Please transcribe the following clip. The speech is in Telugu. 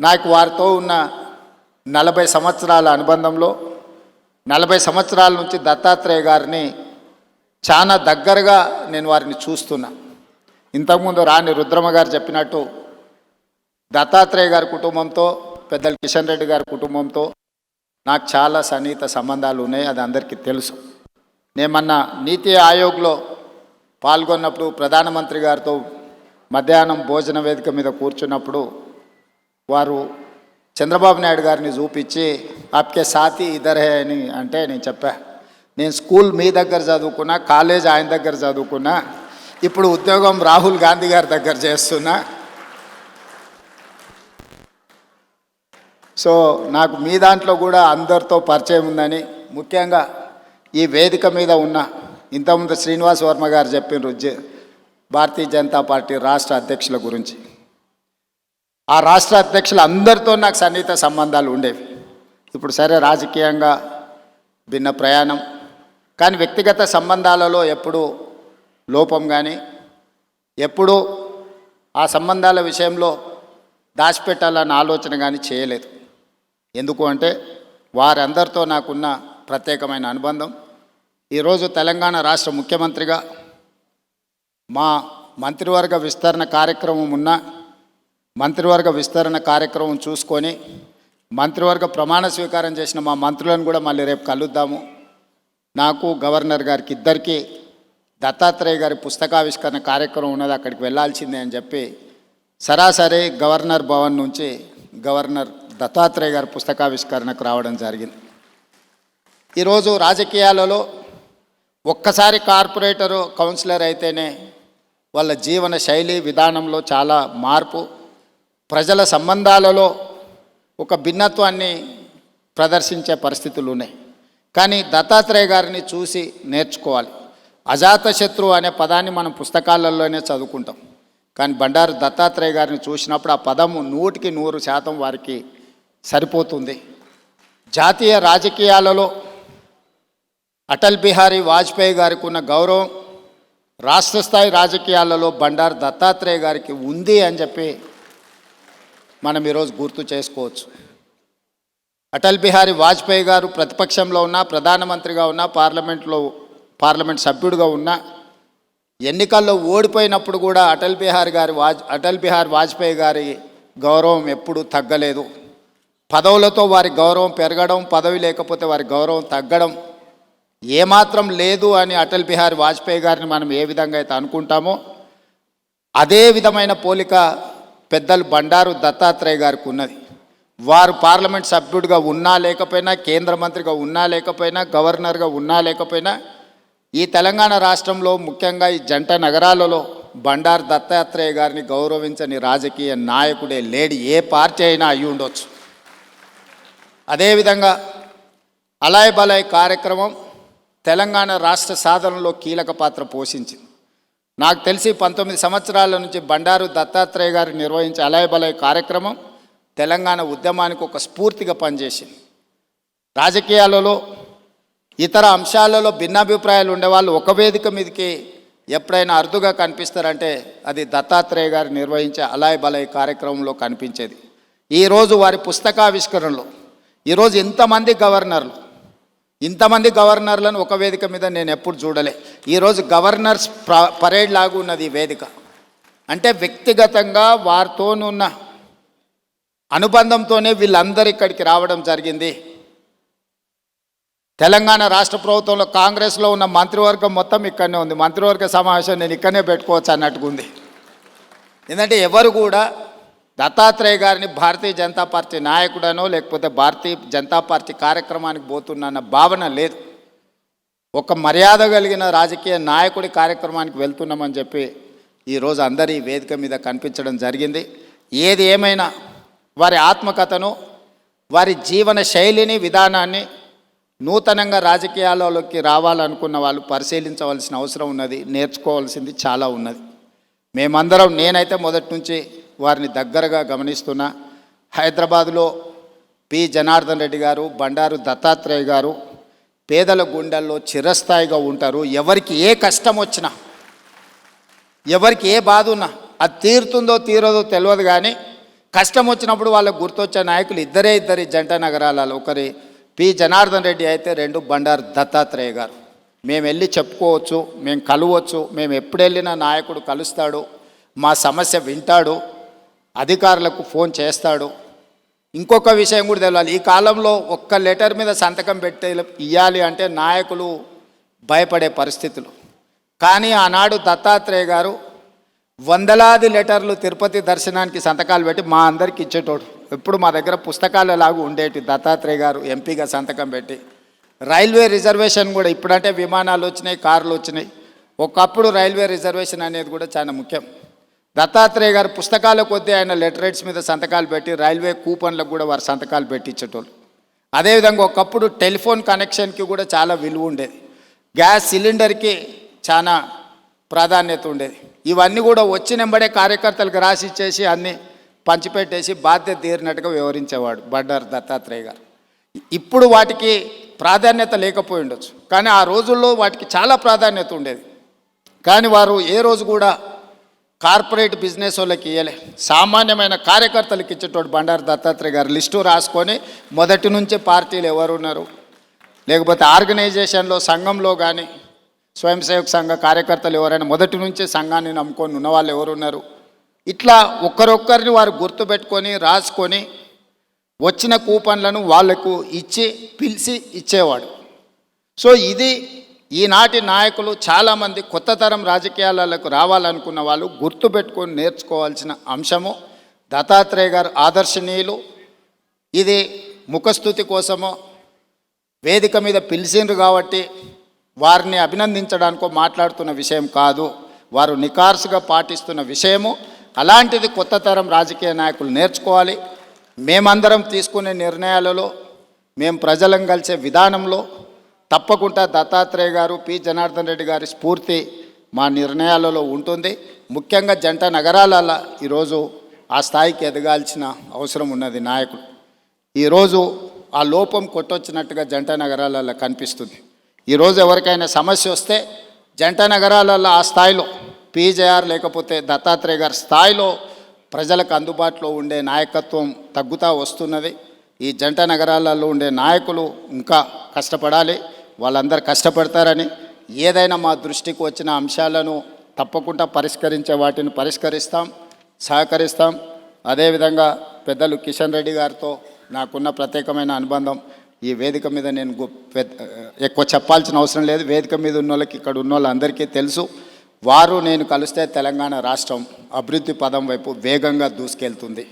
నాకు వారితో ఉన్న నలభై సంవత్సరాల అనుబంధంలో నలభై సంవత్సరాల నుంచి దత్తాత్రేయ గారిని చాలా దగ్గరగా నేను వారిని చూస్తున్నా. ఇంతకుముందు రాణి రుద్రమ్మ గారు చెప్పినట్టు దత్తాత్రేయ గారి కుటుంబంతో పెద్దలు కిషన్ రెడ్డి గారి కుటుంబంతో నాకు చాలా సన్నిహిత సంబంధాలు ఉన్నాయి అది అందరికీ తెలుసు. నేమన్న నీతి ఆయోగ్లో పాల్గొన్నప్పుడు ప్రధానమంత్రి గారితో మధ్యాహ్నం భోజన వేదిక మీద కూర్చున్నప్పుడు వారు చంద్రబాబు నాయుడు గారిని చూపించి ఆప్కే సాతి ఇద్దరే అని అంటే నేను చెప్పా. నేను స్కూల్ మీ దగ్గర చదువుకున్నా కాలేజ్ ఆయన దగ్గర చదువుకున్నా ఇప్పుడు ఉద్యోగం రాహుల్ గాంధీ గారి దగ్గర చేస్తున్నా. సో నాకు మీ దాంట్లో కూడా అందరితో పరిచయం ఉందని ముఖ్యంగా ఈ వేదిక మీద ఉన్న ఇంతకుముందు శ్రీనివాస్ వర్మ గారు చెప్పిన జ- భారతీయ జనతా పార్టీ రాష్ట్ర అధ్యక్షుల గురించి. ఆ రాష్ట్ర అధ్యక్షులు అందరితో నాకు సన్నిహిత సంబంధాలు ఉండేవి. ఇప్పుడు సరే రాజకీయంగా భిన్న ప్రయాణం. కానీ వ్యక్తిగత సంబంధాలలో ఎప్పుడూ లోపం కానీ ఎప్పుడూ ఆ సంబంధాల విషయంలో దాచిపెట్టాలన్న ఆలోచన కానీ చేయలేదు. ఎందుకు అంటే వారందరితో నాకున్న ప్రత్యేకమైన అనుబంధం. ఈరోజు తెలంగాణ రాష్ట్ర ముఖ్యమంత్రిగా మా మంత్రివర్గ విస్తరణ కార్యక్రమం ఉన్న మంత్రివర్గ విస్తరణ కార్యక్రమం చూసుకొని మంత్రివర్గ ప్రమాణ స్వీకారం చేసిన మా మంత్రులను కూడా మళ్ళీ రేపు కలుద్దాము. నాకు గవర్నర్ గారికి ఇద్దరికి దత్తాత్రేయ గారి పుస్తకావిష్కరణ కార్యక్రమం ఉన్నది అక్కడికి వెళ్ళాల్సిందే అని చెప్పి సరాసరి గవర్నర్ భవన్ నుంచి గవర్నర్ దత్తాత్రేయ గారి పుస్తకావిష్కరణకు రావడం జరిగింది. ఈరోజు రాజకీయాలలో ఒక్కసారి కార్పొరేటరు కౌన్సిలర్ అయితేనే వాళ్ళ జీవన శైలి విధానంలో చాలా మార్పు ప్రజల సంబంధాలలో ఒక భిన్నత్వాన్ని ప్రదర్శించే పరిస్థితులు ఉన్నాయి. కానీ దత్తాత్రేయ గారిని చూసి నేర్చుకోవాలి. అజాతశత్రువు అనే పదాన్ని మనం పుస్తకాలలోనే చదువుకుంటాం. కానీ బండారు దత్తాత్రేయ గారిని చూసినప్పుడు ఆ పదము నూటికి నూరు శాతం వారికి సరిపోతుంది. జాతీయ రాజకీయాలలో అటల్ బిహారీ వాజ్పేయి గారికి ఉన్న గౌరవం రాష్ట్ర స్థాయి రాజకీయాలలో బండారు దత్తాత్రేయ గారికి ఉంది అని చెప్పి మనం ఈరోజు గుర్తు చేసుకోవచ్చు. అటల్ బిహారీ వాజ్పేయి గారు ప్రతిపక్షంలో ఉన్న ప్రధానమంత్రిగా ఉన్న పార్లమెంట్లో పార్లమెంట్ సభ్యుడిగా ఉన్న ఎన్నికల్లో ఓడిపోయినప్పుడు కూడా అటల్ బిహారీ గారి వాజ్ అటల్ బిహారీ వాజ్పేయి గారి గౌరవం ఎప్పుడూ తగ్గలేదు. పదవులతో వారి గౌరవం పెరగడం పదవి లేకపోతే వారి గౌరవం తగ్గడం ఏమాత్రం లేదు అని అటల్ బిహారీ వాజ్పేయి గారిని మనం ఏ విధంగా అయితే అనుకుంటామో అదే విధమైన పోలిక పెద్దలు బండారు దత్తాత్రేయ గారికి ఉన్నది. వారు పార్లమెంట్ సభ్యుడిగా ఉన్నా లేకపోయినా కేంద్ర మంత్రిగా ఉన్నా లేకపోయినా గవర్నర్గా ఉన్నా లేకపోయినా ఈ తెలంగాణ రాష్ట్రంలో ముఖ్యంగా ఈ జంట నగరాలలో బండారు దత్తాత్రేయ గారిని గౌరవించని రాజకీయ నాయకుడే లేడి ఏ పార్టీ అయినా అయి ఉండొచ్చు. అదేవిధంగా అలాయ్ బలాయ్ కార్యక్రమం తెలంగాణ రాష్ట్ర సాధనలో కీలక పాత్ర పోషించింది. నాకు తెలిసి పంతొమ్మిది సంవత్సరాల నుంచి బండారు దత్తాత్రేయ గారు నిర్వహించే అలయబలయ కార్యక్రమం తెలంగాణ ఉద్యమానికి ఒక స్ఫూర్తిగా పనిచేసింది. రాజకీయాలలో ఇతర అంశాలలో భిన్నాభిప్రాయాలు ఉండేవాళ్ళు ఒక వేదిక మీదకి ఎప్పుడైనా అరుదుగా కనిపిస్తారంటే అది దత్తాత్రేయ గారు నిర్వహించే అలాయ్ బలాయ్ కార్యక్రమంలో కనిపించేది. ఈరోజు వారి పుస్తకావిష్కరణలో ఈరోజు ఇంతమంది గవర్నర్లు ఇంతమంది గవర్నర్లను ఒక వేదిక మీద నేను ఎప్పుడు చూడలే. ఈరోజు గవర్నర్స్ పరేడ్ లాగా ఉన్నది ఈ వేదిక. అంటే వ్యక్తిగతంగా వారితోనున్న అనుబంధంతోనే వీళ్ళందరూ ఇక్కడికి రావడం జరిగింది. తెలంగాణ రాష్ట్ర ప్రభుత్వంలో కాంగ్రెస్లో ఉన్న మంత్రివర్గం మొత్తం ఇక్కడనే ఉంది. మంత్రివర్గ సమావేశం నేను ఇక్కడనే పెట్టుకోవచ్చు అన్నట్టుగా ఉంది ఎందుకంటే ఎవరు కూడా దత్తాత్రేయ గారిని భారతీయ జనతా పార్టీ నాయకుడనో లేకపోతే భారతీయ జనతా పార్టీ కార్యక్రమానికి పోతున్న భావన లేదు. ఒక మర్యాద కలిగిన రాజకీయ నాయకుడి కార్యక్రమానికి వెళ్తున్నామని చెప్పి ఈరోజు అందరి వేదిక మీద కనిపించడం జరిగింది. ఏది ఏమైనా వారి ఆత్మకథను వారి జీవన శైలిని విధానాన్ని నూతనంగా రాజకీయాలలోకి రావాలనుకున్న వాళ్ళు పరిశీలించవలసిన అవసరం ఉన్నది నేర్చుకోవాల్సింది చాలా ఉన్నది. మేమందరం నేనైతే మొదటి నుంచి వారిని దగ్గరగా గమనిస్తున్నా హైదరాబాదులో పి. జనార్దన్ రెడ్డి గారు బండారు దత్తాత్రేయ గారు పేదల గుండెల్లో చిరస్థాయిగా ఉంటారు. ఎవరికి ఏ కష్టం వచ్చినా ఎవరికి ఏ బాధ ఉన్నా అది తీరుతుందో తీరదో తెలియదు కానీ కష్టం వచ్చినప్పుడు వాళ్ళకు గుర్తొచ్చే నాయకులు ఇద్దరే ఇద్దరి జంట నగరాలలో. ఒకరి పి. జనార్దన్ రెడ్డి అయితే రెండు బండారు దత్తాత్రేయ గారు. మేము వెళ్ళి చెప్పుకోవచ్చు మేము కలవచ్చు మేము ఎప్పుడు వెళ్ళినా నాయకుడు కలుస్తాడు మా సమస్య వింటాడు. అధికారులకు ఫోన్ చేస్తాడు. ఇంకొక విషయం కూడా తెలియాలి ఈ కాలంలో ఒక్క లెటర్ మీద సంతకం పెట్టే ఇవ్వాలి అంటే నాయకులు భయపడే పరిస్థితులు. కానీ ఆనాడు దత్తాత్రేయ గారు వందలాది లెటర్లు తిరుపతి దర్శనానికి సంతకాలు పెట్టి మా అందరికి ఇచ్చేటోడు. ఎప్పుడు మా దగ్గర పుస్తకాలు ఎలాగూ ఉండేటి దత్తాత్రేయ గారు ఎంపీగా సంతకం పెట్టి. రైల్వే రిజర్వేషన్ కూడా ఇప్పుడంటే విమానాలు వచ్చినాయి కార్లు వచ్చినాయి. ఒకప్పుడు రైల్వే రిజర్వేషన్ అనేది కూడా చాలా ముఖ్యం. దత్తాత్రేయ గారు పుస్తకాల కొద్దీ ఆయన లెటరేట్స్ మీద సంతకాలు పెట్టి రైల్వే కూపన్లకు కూడా వారు సంతకాలు పెట్టించేటోళ్ళు. అదేవిధంగా ఒకప్పుడు టెలిఫోన్ కనెక్షన్కి కూడా చాలా విలువ ఉండేది. గ్యాస్ సిలిండర్కి చాలా ప్రాధాన్యత ఉండేది. ఇవన్నీ కూడా వచ్చినెంబడే కార్యకర్తలకు రాసి ఇచ్చేసి అన్నీ పంచిపెట్టేసి బాధ్యత తీరినట్టుగా వివరించేవాడు బండారు దత్తాత్రేయ గారు. ఇప్పుడు వాటికి ప్రాధాన్యత లేకపోయి ఉండొచ్చు. కానీ ఆ రోజుల్లో వాటికి చాలా ప్రాధాన్యత ఉండేది. కానీ వారు ఏ రోజు కూడా కార్పొరేట్ బిజినెస్ వాళ్ళకి ఇవ్వలే సామాన్యమైన కార్యకర్తలకు ఇచ్చేటోడు బండారు దత్తాత్రేయ గారు లిస్టు రాసుకొని మొదటి నుంచే పార్టీలు ఎవరు ఉన్నారు? లేకపోతే ఆర్గనైజేషన్లో సంఘంలో కానీ స్వయం సేవక సంఘ కార్యకర్తలు ఎవరైనా మొదటి నుంచే సంఘాన్ని నమ్ముకొని ఉన్న వాళ్ళు ఎవరున్నారు ఇట్లా ఒక్కరొక్కరిని వారు గుర్తుపెట్టుకొని రాసుకొని వచ్చిన కూపన్లను వాళ్ళకు ఇచ్చి పిలిచి ఇచ్చేవాడు. సో ఇది ఈనాటి నాయకులు చాలామంది కొత్త తరం రాజకీయాలకు రావాలనుకున్న వాళ్ళు గుర్తుపెట్టుకొని నేర్చుకోవాల్సిన అంశము దత్తాత్రేయ గారు ఆదర్శనీయులు. ఇది ముఖస్థుతి కోసము వేదిక మీద పిలిచిండ్రు కాబట్టి వారిని అభినందించడానికో మాట్లాడుతున్న విషయం కాదు. వారు నికార్సుగా పాటిస్తున్న విషయము. అలాంటిది కొత్త తరం రాజకీయ నాయకులు నేర్చుకోవాలి. మేమందరం తీసుకునే నిర్ణయాలలో మేము ప్రజలను కలిసే విధానంలో తప్పకుండా దత్తాత్రేయ గారు పి. జనార్దన్ రెడ్డి గారి స్ఫూర్తి మా నిర్ణయాలలో ఉంటుంది. ముఖ్యంగా జంట నగరాలలో ఈరోజు ఆ స్థాయికి ఎదగాల్సిన అవసరం ఉన్నది నాయకుడు ఈరోజు ఆ లోపం కొట్టొచ్చినట్టుగా జంట నగరాలలో కనిపిస్తుంది. ఈరోజు ఎవరికైనా సమస్య వస్తే జంట నగరాలలో ఆ స్థాయిలో పీజేఆర్ లేకపోతే దత్తాత్రేయ గారి స్థాయిలో ప్రజలకు అందుబాటులో ఉండే నాయకత్వం తగ్గుతూ వస్తున్నది. ఈ జంట నగరాలలో ఉండే నాయకులు ఇంకా కష్టపడాలి. వాళ్ళందరూ కష్టపడతారని ఏదైనా మా దృష్టికి వచ్చిన అంశాలను తప్పకుండా పరిష్కరించే వాటిని పరిష్కరిస్తాం సహకరిస్తాం. అదేవిధంగా పెద్దలు కిషన్ రెడ్డి గారితో నాకున్న ప్రత్యేకమైన అనుబంధం. ఈ వేదిక మీద నేను పెద్ద- ఎక్కువ చెప్పాల్సిన అవసరం లేదు. వేదిక మీద ఉన్న వాళ్ళకి ఇక్కడ ఉన్న వాళ్ళందరికీ తెలుసు. వారు నేను కలిస్తే తెలంగాణ రాష్ట్రం అభివృద్ధి పదం వైపు వేగంగా దూసుకెళ్తుంది.